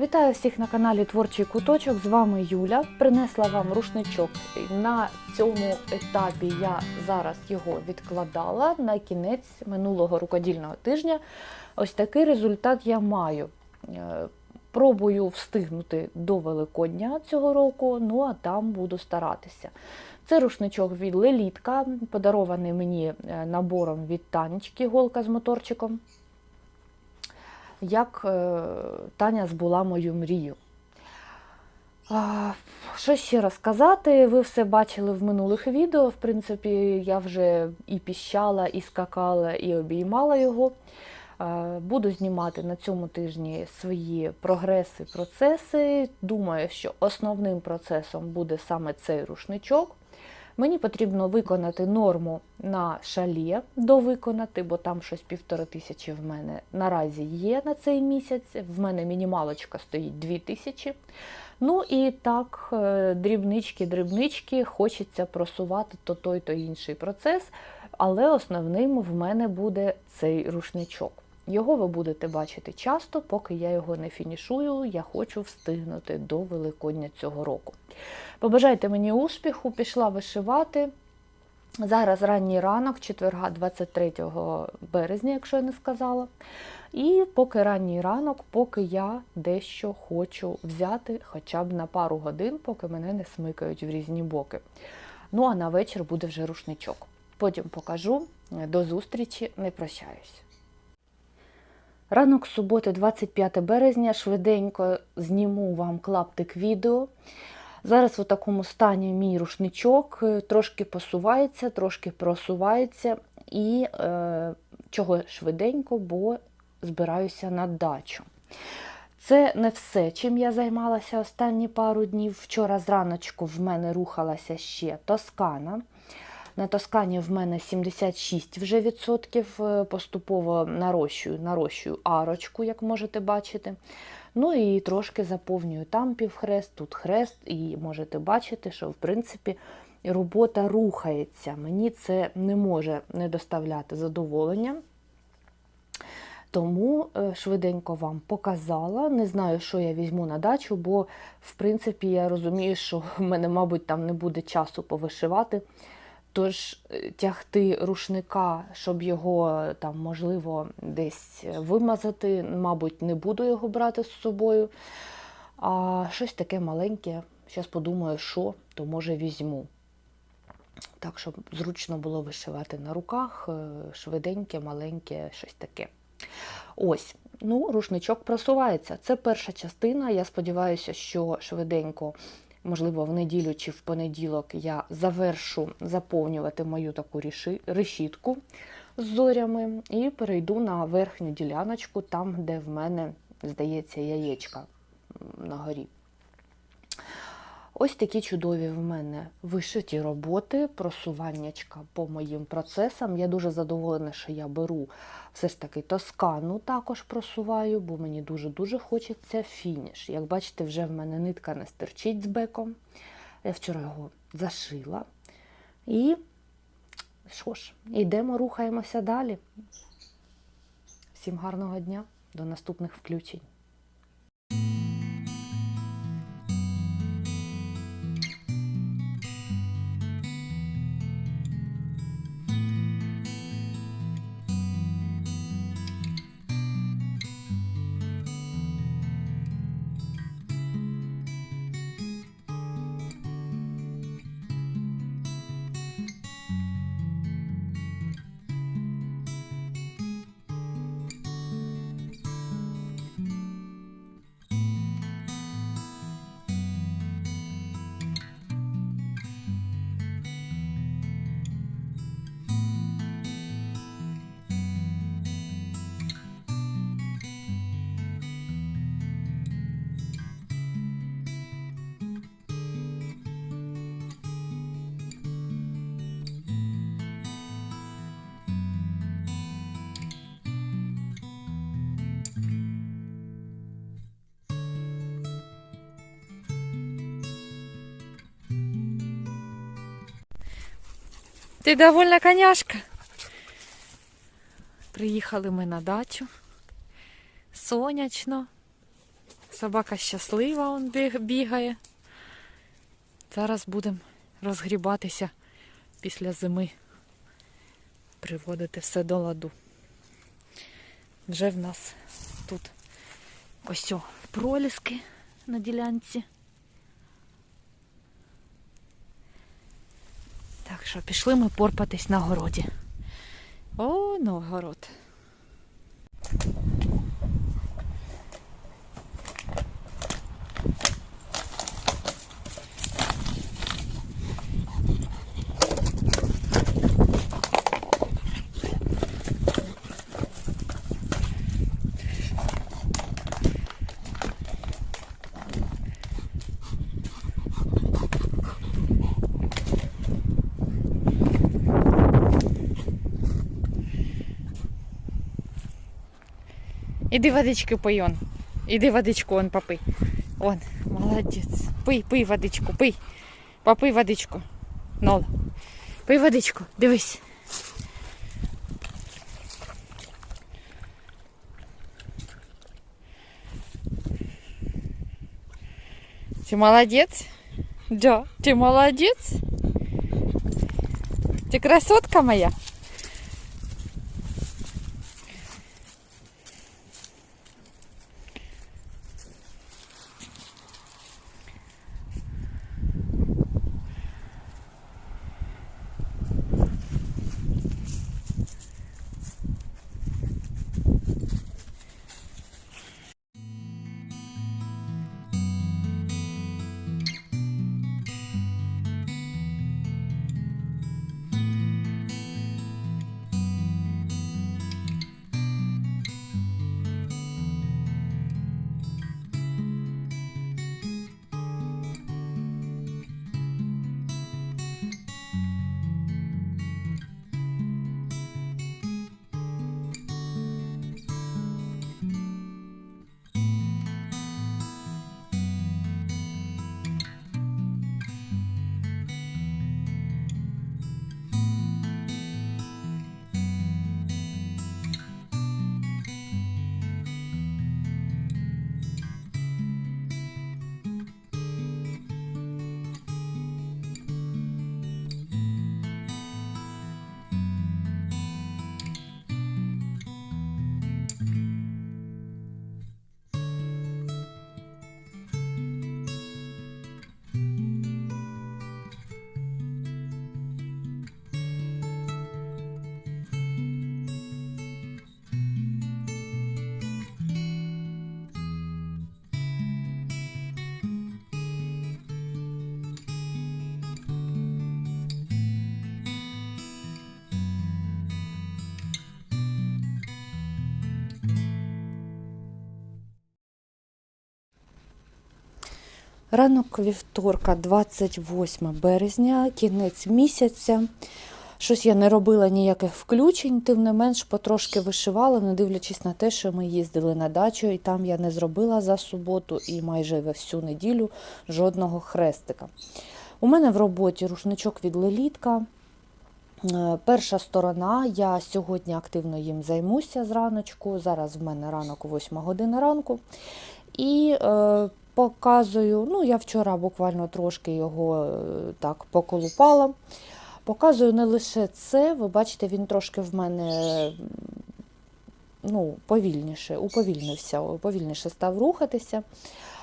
Вітаю всіх на каналі Творчий Куточок. З вами Юля. Принесла вам рушничок. На цьому етапі я зараз його відкладала на кінець минулого рукодільного тижня. Ось такий результат я маю. Е, Пробую встигнути до Великодня цього року, ну а там буду старатися. Це рушничок від Лелітка, подарований мені е, набором від Танечки, голка з моторчиком як е, Таня збула мою мрію. Що ще розказати? Ви все бачили в минулих відео. В принципі, я вже і піщала, і скакала, і обіймала його. Буду знімати на цьому тижні свої прогреси, процеси. Думаю, що основним процесом буде саме цей рушничок. Мені потрібно виконати норму на шалі, довиконати, бо там щось півтори тисячі в мене наразі є на цей місяць. В мене мінімалочка стоїть дві тисячі. Ну і так, е, дрібнички, дрібнички, хочеться просувати то той, то інший процес, але основним в мене буде цей рушничок. Його ви будете бачити часто, поки я його не фінішую. Я хочу встигнути до Великодня цього року. Побажайте мені успіху, пішла вишивати. Зараз ранній ранок, четверга 23 березня, якщо я не сказала. І поки ранній ранок, поки я дещо хочу взяти хоча б на пару годин, поки мене не смикають в різні боки. Ну а на вечір буде вже рушничок. Потім покажу. До зустрічі, не прощаюсь. Ранок суботи, 25 березня, швиденько зніму вам клаптик відео. Зараз в такому стані мій рушничок е, трошки посувається, трошки просувається. І е, чого швиденько, бо збираюся на дачу. Це не все, чим я займалася останні пару днів. Вчора зраночку в мене рухалася ще Тоскана. На Тоскані в мене 76 вже відсотків, е, поступово нарощую, нарощую арочку, як можете бачити. Ну і трошки заповнюю там півхрест, тут хрест, і можете бачити, що в принципі робота рухається. Мені це не може не доставляти задоволення. Тому е, швиденько вам показала. Не знаю, що я візьму на дачу, бо, в принципі, я розумію, що в мене, мабуть, там не буде часу повишивати. Тож е, тягти рушника, щоб його там, можливо, десь вимазати, мабуть, не буду його брати з собою. А щось таке маленьке, зараз подумаю, що, то може візьму. Так, щоб зручно було вишивати на руках, е, швиденьке, маленьке, щось таке. Ось, ну, рушничок просувається. Це перша частина. Я сподіваюся, що швиденько можливо, в неділю чи в понеділок я завершу заповнювати мою таку решітку з зорями і перейду на верхню діляночку, там, де в мене, здається, яєчка на горі. Ось такі чудові в мене вишиті роботи, просуваннячка по моїм процесам. Я дуже задоволена, що я беру все ж таки тоскану також просуваю, бо мені дуже-дуже хочеться фініш. Як бачите, вже в мене нитка не стерчить з беком. Я вчора його зашила. І що ж, йдемо, рухаємося далі. Всім гарного дня, до наступних включень. Ти довольна коняшка? Приїхали ми на дачу. Сонячно. Собака щаслива, он бігає. Зараз будемо розгрібатися після зими. Приводити все до ладу. Вже в нас тут ось о, проліски на ділянці. Так що пішли ми порпатись на городі. О, на город. Іди водички пий он. Іди водичку он попий. Он, молодець. Пий, пий водичку, пий. Попий водичку. Нол. Пий водичку, дивись. Ти молодець? Да, ти молодець? Ти красотка моя? Ранок вівторка, 28 березня, кінець місяця. Щось я не робила ніяких включень, тим не менш потрошки вишивала, не дивлячись на те, що ми їздили на дачу, і там я не зробила за суботу і майже всю неділю жодного хрестика. У мене в роботі рушничок від лелітка. Е, Перша сторона, я сьогодні активно їм займуся зраночку. Зараз в мене ранок 8 година ранку. І е, показую, ну я вчора буквально трошки його е, так поколупала. Показую не лише це, ви бачите, він трошки в мене ну, повільніше, уповільнився, повільніше став рухатися.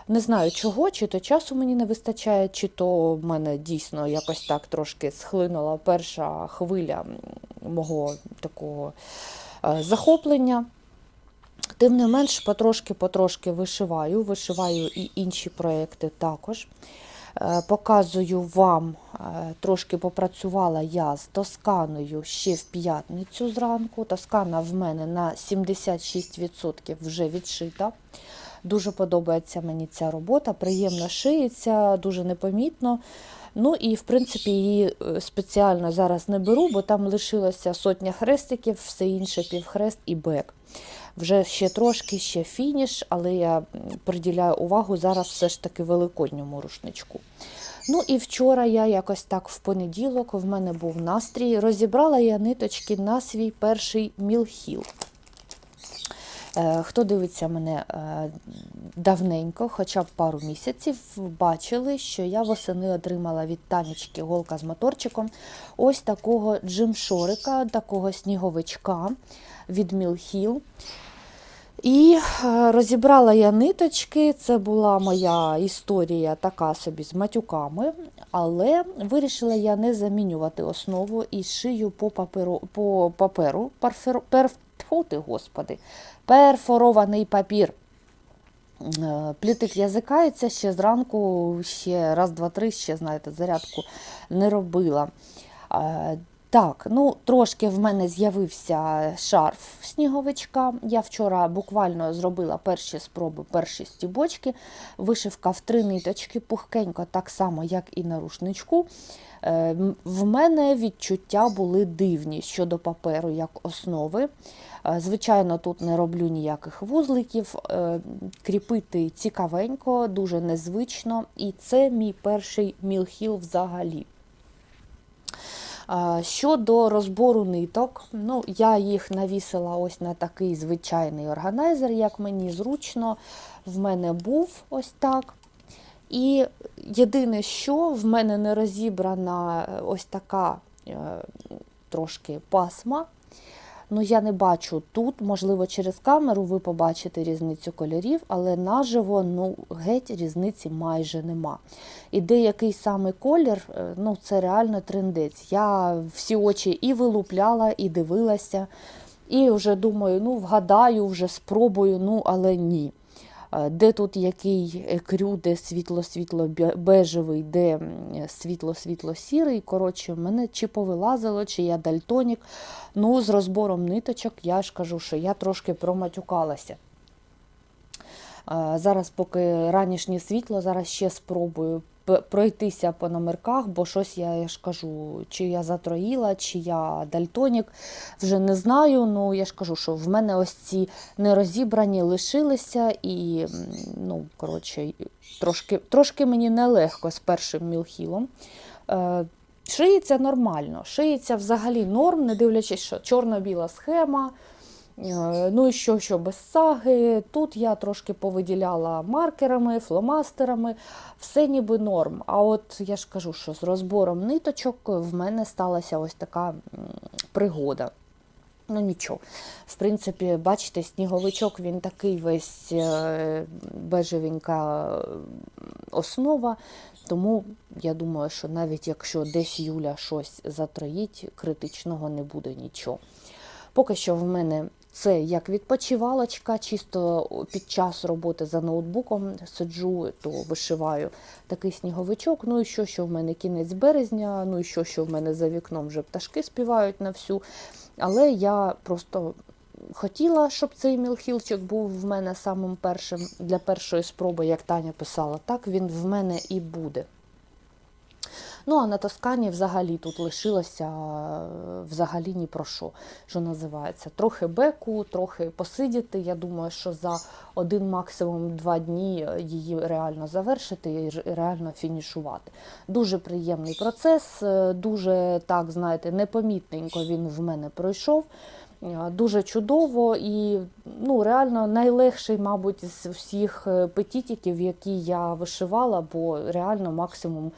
Не знаю чого, чи то часу мені не вистачає, чи то в мене дійсно якось так трошки схлинула перша хвиля мого такого е, захоплення. Тим не менш, потрошки-потрошки вишиваю, вишиваю і інші проекти також. Е, Показую вам, е, трошки попрацювала я з Тосканою ще в п'ятницю зранку. Тоскана в мене на 76% вже відшита. Дуже подобається мені ця робота, приємно шиється, дуже непомітно. Ну і в принципі її е, спеціально зараз не беру, бо там лишилося сотня хрестиків, все інше півхрест і бек. Вже ще трошки, ще фініш, але я приділяю увагу зараз все ж таки великодньому рушничку. Ну і вчора я якось так в понеділок в мене був настрій. Розібрала я ниточки на свій перший мілхіл. Е, Хто дивиться мене е, давненько, хоча б пару місяців, бачили, що я восени отримала від Танечки голка з моторчиком ось такого джимшорика, такого сніговичка від Мілхіл. І е, розібрала я ниточки. Це була моя історія така собі з матюками, але вирішила я не замінювати основу і шию по паперу, по паперу парфер, пер, тьфу ти, господи, перфорований папір. Е, Плітик язикається ще зранку, ще раз, два, три, ще знаєте, зарядку не робила. Так, ну трошки в мене з'явився шарф сніговичка. Я вчора буквально зробила перші спроби, перші стібочки. Вишивка в три ниточки, пухкенько, так само, як і на рушничку. Е, В мене відчуття були дивні щодо паперу як основи. Е, Звичайно, тут не роблю ніяких вузликів. Е, Кріпити цікавенько, дуже незвично. І це мій перший мілхіл взагалі. Щодо розбору ниток, ну, я їх навісила ось на такий звичайний органайзер, як мені зручно. В мене був ось так. І єдине, що в мене не розібрана е, ось така е, трошки пасма. Ну, я не бачу тут, можливо, через камеру ви побачите різницю кольорів, але наживо ну, геть різниці майже нема. І деякий саме колір, е, ну це реально трендець. Я всі очі і вилупляла, і дивилася, і вже думаю, ну вгадаю, вже спробую, ну але ні. Е, Де тут який екрю, де світло-світло бе- бежевий, де світло-світло-сірий. Коротше, мене чи повилазило, чи я дальтонік. Ну, з розбором ниточок я ж кажу, що я трошки проматюкалася. Е, Зараз, поки ранішнє світло, зараз ще спробую пройтися по номерках, бо щось я, я ж кажу, чи я затроїла, чи я дальтонік, вже не знаю. Ну я ж кажу, що в мене ось ці нерозібрані лишилися, і ну, коротше, трошки, трошки мені нелегко з першим мілхілом. Е, Шиється нормально, шиється взагалі норм, не дивлячись, що чорно-біла схема. Е, Ну і що, що без саги. Тут я трошки повиділяла маркерами, фломастерами, все ніби норм. А от я ж кажу, що з розбором ниточок в мене сталася ось така пригода. Ну нічого. В принципі, бачите, сніговичок він такий весь е, бежевенька основа. Тому я думаю, що навіть якщо десь Юля щось затроїть, критичного не буде нічого. Поки що в мене це як відпочивалочка, чисто під час роботи за ноутбуком сиджу, то вишиваю такий сніговичок. Ну і що, що в мене кінець березня, ну і що, що в мене за вікном вже пташки співають на всю. Але я просто хотіла, щоб цей мілхілчик був в мене самим першим для першої спроби, як Таня писала, так він в мене і буде. Ну, а на Тоскані взагалі тут лишилося е, взагалі ні про що, що називається. Трохи беку, трохи посидіти. Я думаю, що за один максимум два дні її реально завершити і реально фінішувати. Дуже приємний процес, е, дуже так, знаєте, непомітненько він в мене пройшов. Е, Дуже чудово і ну, реально найлегший, мабуть, з всіх е, петітиків, які я вишивала, бо реально максимум, е,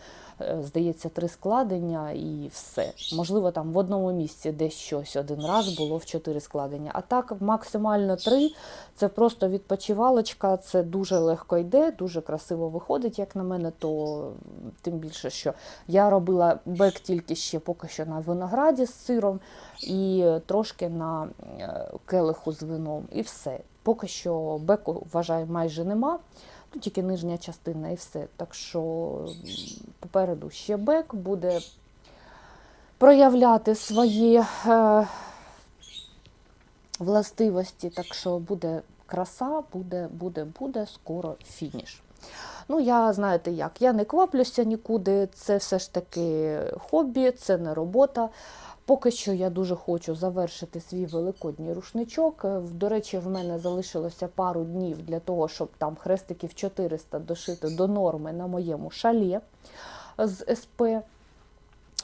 здається, три складення і все. Можливо, там в одному місці десь щось один раз було в чотири складення. А так максимально три. Це просто відпочивалочка, це дуже легко йде, дуже красиво виходить, як на мене, то тим більше, що я робила бек тільки ще поки що на винограді з сиром і трошки на е, келиху з вином, і все. Поки що беку, вважаю, майже нема, ну тільки нижня частина і все. Так що попереду ще бек буде проявляти свої е, властивості, так що буде краса, буде, буде, буде скоро фініш. Ну, я знаєте як, я не кваплюся нікуди, це все ж таки хобі, це не робота. Поки що я дуже хочу завершити свій великодній рушничок. Е, До речі, в мене залишилося пару днів для того, щоб там хрестиків 400 дошити до норми на моєму шалі з СП.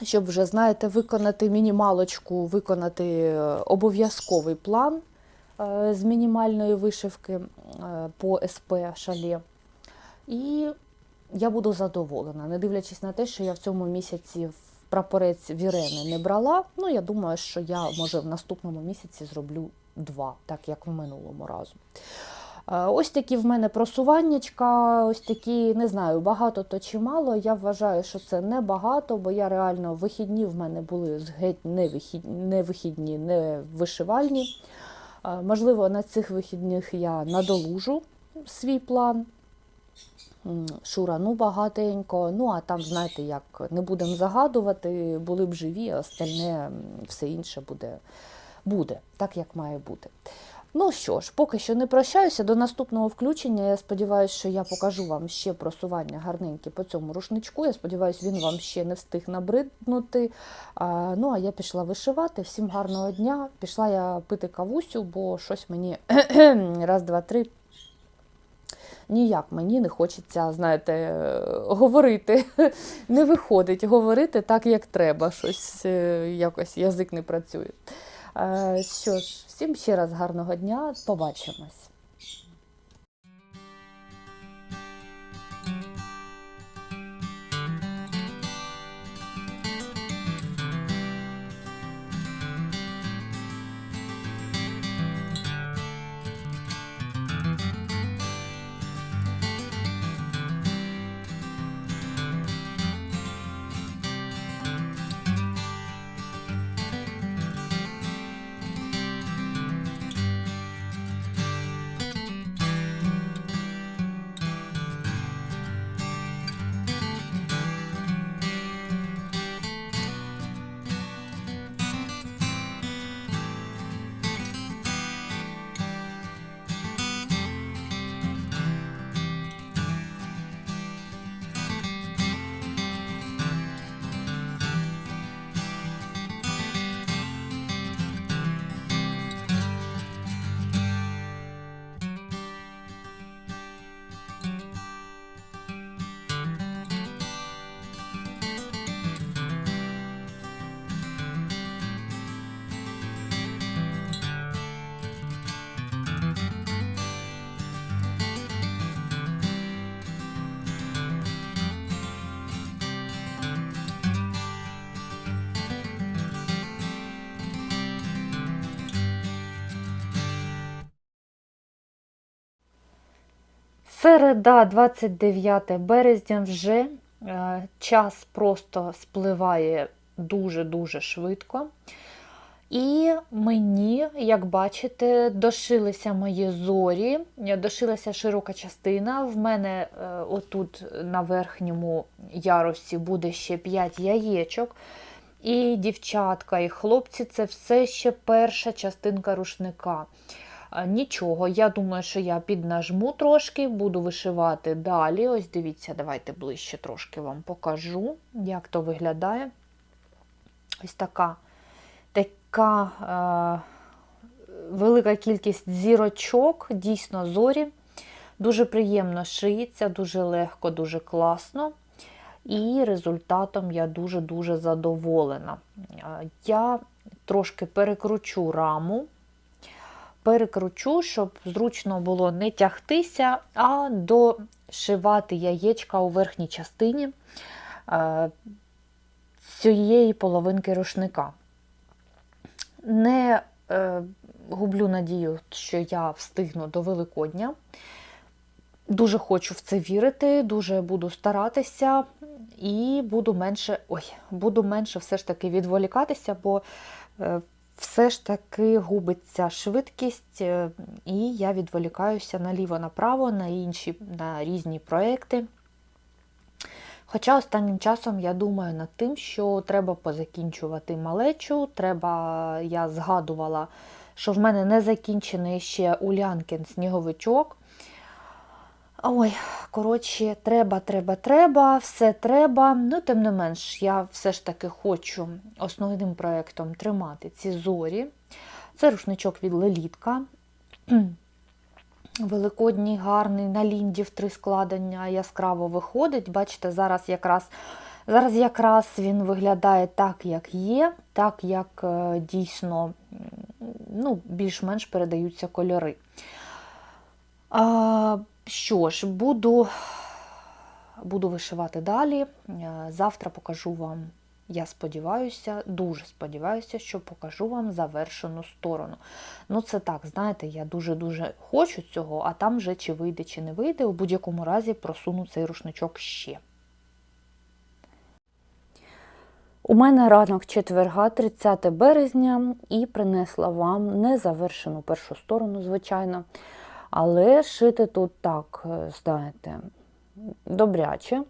Щоб вже, знаєте, виконати мінімалочку, виконати е, обов'язковий план е, з мінімальної вишивки по СП шале. І я буду задоволена, не дивлячись на те, що я в цьому місяці прапорець Вірени не брала. Ну, я думаю, що я може в наступному місяці зроблю два, так як в минулому разу. Е, Ось такі в мене просуваннячка, ось такі, не знаю, багато то чи мало. Я вважаю, що це не багато, бо я реально вихідні в мене були геть не вихідні, не, вихідні, не вишивальні. Е, Можливо, на цих вихідних я надолужу свій план. Шурану багатенько. Ну, а там, знаєте, як не будемо загадувати, були б живі, а остальне все інше буде, буде так, як має бути. Ну що ж, поки що не прощаюся. До наступного включення. Я сподіваюся, що я покажу вам ще просування гарненьке по цьому рушничку. Я сподіваюся, він вам ще не встиг набриднути. А, ну, а я пішла вишивати. Всім гарного дня. Пішла я пити кавусю, бо щось мені раз, два, три. Ніяк мені не хочеться, знаєте, говорити. Не виходить говорити так, як треба. Щось е, якось язик не працює. Е, Що ж, всім ще раз гарного дня. Побачимось. Середа, 29 березня, вже е, час просто спливає дуже-дуже швидко. І мені, як бачите, дошилися мої зорі, дошилася широка частина. В мене е, отут на верхньому ярусі буде ще 5 яєчок. І дівчатка, і хлопці це все ще перша частинка рушника. Нічого, я думаю, що я піднажму трошки, буду вишивати далі. Ось дивіться, давайте ближче трошки вам покажу, як то виглядає. Ось така, така е, велика кількість зірочок, дійсно зорі. Дуже приємно шиється, дуже легко, дуже класно. І результатом я дуже-дуже задоволена. Е, Я трошки перекручу раму перекручу, щоб зручно було не тягтися, а дошивати яєчка у верхній частині е, цієї половинки рушника. Не е, гублю надію, що я встигну до Великодня. Дуже хочу в це вірити, дуже буду старатися і буду менше, ой, буду менше все ж таки відволікатися, бо е, все ж таки губиться швидкість, е, і я відволікаюся наліво-направо на інші на різні проекти. Хоча останнім часом я думаю над тим, що треба позакінчувати малечу. Треба, я згадувала, що в мене не закінчений ще Улянкін сніговичок. Ой, коротше, треба, треба, треба, все треба. Ну, тим не менш, я все ж таки хочу основним проєктом тримати ці зорі. Це рушничок від Лелітка. Великодній, гарний, на лінді в три складення яскраво виходить. Бачите, зараз якраз зараз якраз він виглядає так, як є, так як е, дійсно ну, більш-менш передаються кольори. Що ж, буду, буду вишивати далі. Е, Завтра покажу вам, я сподіваюся, дуже сподіваюся, що покажу вам завершену сторону. Ну, це так, знаєте, я дуже-дуже хочу цього, а там вже чи вийде, чи не вийде. У будь-якому разі просуну цей рушничок ще. У мене ранок четверга, 30 березня, і принесла вам незавершену першу сторону, звичайно. Але шити тут так, е, знаєте, добряче.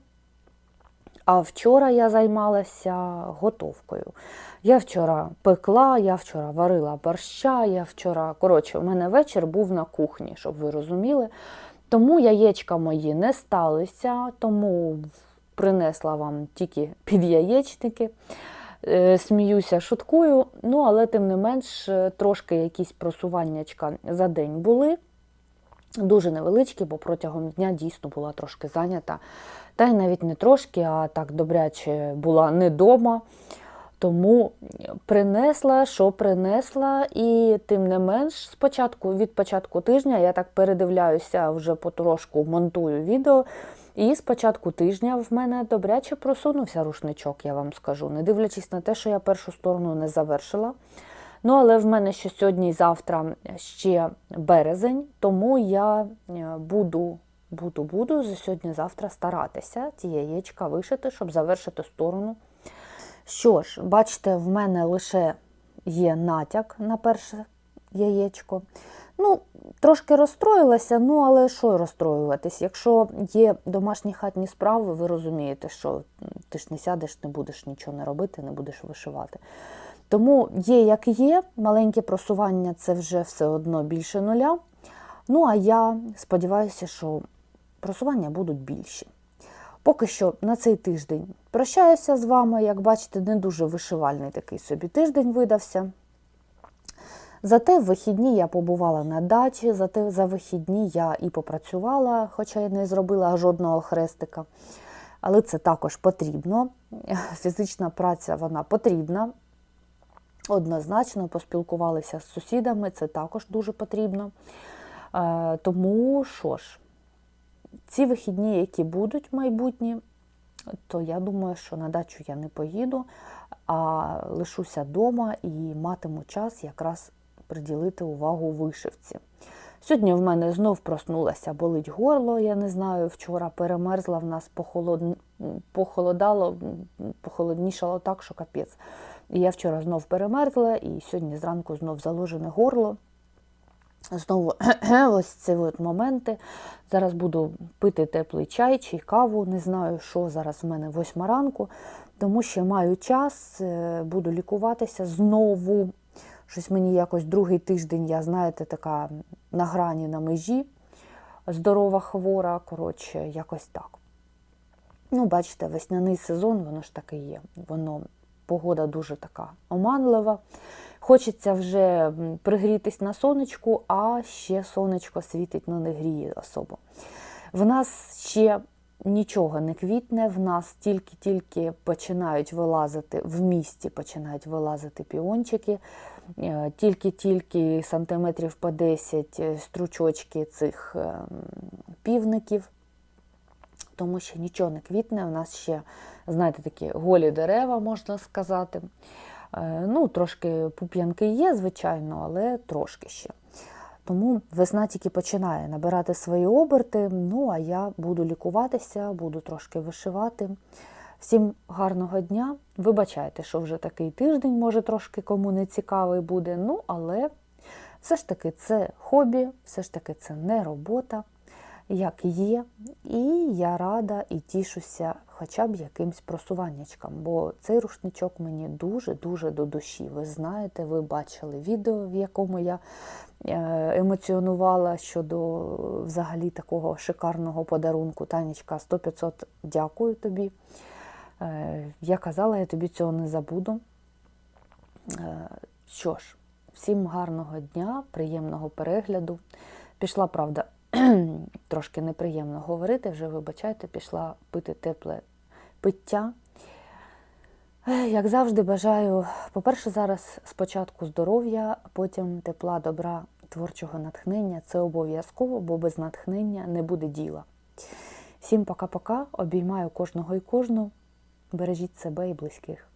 А вчора я займалася готовкою. Я вчора пекла, я вчора варила борща, я вчора, коротше, у мене вечір був на кухні, щоб ви розуміли. Тому яєчка мої не сталися, тому принесла вам тільки підяєчники. Е, Сміюся, шуткую, ну але тим не менш, е, трошки якісь просуваннячка за день були. Дуже невеличкі, бо протягом дня дійсно була трошки зайнята. Та й навіть не трошки, а так добряче була не вдома. Тому принесла, що принесла, і тим не менш, спочатку, від початку тижня я так передивляюся, вже потрошку монтую відео. І з початку тижня в мене добряче просунувся рушничок, я вам скажу, не дивлячись на те, що я першу сторону не завершила. Ну, але в мене ще сьогодні і завтра ще березень, тому я е, буду, буду, буду за сьогодні-завтра старатися ці яєчка вишити, щоб завершити сторону. Що ж, бачите, в мене лише є натяк на перше яєчко. Ну, трошки розстроїлася, ну але що розстроюватись? Якщо є домашні хатні справи, ви розумієте, що ти ж не сядеш, не будеш нічого не робити, не будеш вишивати. Тому є, як є, маленьке просування це вже все одно більше нуля. Ну, а я сподіваюся, що просування будуть більші. Поки що на цей тиждень прощаюся з вами. Як бачите, не дуже вишивальний такий собі тиждень видався. Зате в вихідні я побувала на дачі, зате за вихідні я і попрацювала, хоча й не зробила жодного хрестика. Але це також потрібно. Фізична праця вона потрібна. Однозначно поспілкувалися з сусідами, це також дуже потрібно. Е, Тому що ж, ці вихідні, які будуть майбутні, то я думаю, що на дачу я не поїду, а лишуся вдома і матиму час якраз приділити увагу вишивці. Сьогодні в мене знов проснулася, болить горло, я не знаю, вчора перемерзла в нас похолод... похолодало, похолоднішало так, що капець. Я вчора знов перемерзла, і сьогодні зранку знов заложене горло. Знову ось ці от моменти. Зараз буду пити теплий чай чи каву, не знаю, що зараз в мене восьма ранку, тому що маю час, е, буду лікуватися знову. Щось мені якось другий тиждень, я, знаєте, така на грані на межі, здорова хвора, коротше, якось так. Ну, бачите, весняний сезон, воно ж таки є. Воно погода дуже така оманлива. Хочеться вже пригрітись на сонечку, а ще сонечко світить, ну не гріє особо. В нас ще нічого не квітне, в нас тільки-тільки починають вилазити, в місті починають вилазити піончики, е, тільки-тільки сантиметрів по 10 стручочки цих ем, півників, тому що нічого не квітне, у нас ще, знаєте, такі голі дерева, можна сказати. Е, Ну, Трошки пуп'янки є, звичайно, але трошки ще. Тому весна тільки починає набирати свої оберти. Ну, а я буду лікуватися, буду трошки вишивати. Всім гарного дня. Вибачайте, що вже такий тиждень, може, трошки кому не цікавий буде. Ну, але все ж таки це хобі, все ж таки це не робота, як є. І я рада і тішуся хоча б якимсь просуваннячкам, бо цей рушничок мені дуже-дуже до душі. Ви знаєте, ви бачили відео, в якому я е, емоціонувала щодо взагалі такого шикарного подарунку. Танечка, 100-500 дякую тобі. Е, Я казала, я тобі цього не забуду. Е, Що ж, всім гарного дня, приємного перегляду. Пішла, правда, трошки неприємно говорити, вже вибачайте, пішла пити тепле пиття. Як завжди, бажаю, по-перше, зараз спочатку здоров'я, потім тепла, добра, творчого натхнення. Це обов'язково, бо без натхнення не буде діла. Всім пока-пока. Обіймаю кожного і кожну. Бережіть себе і близьких.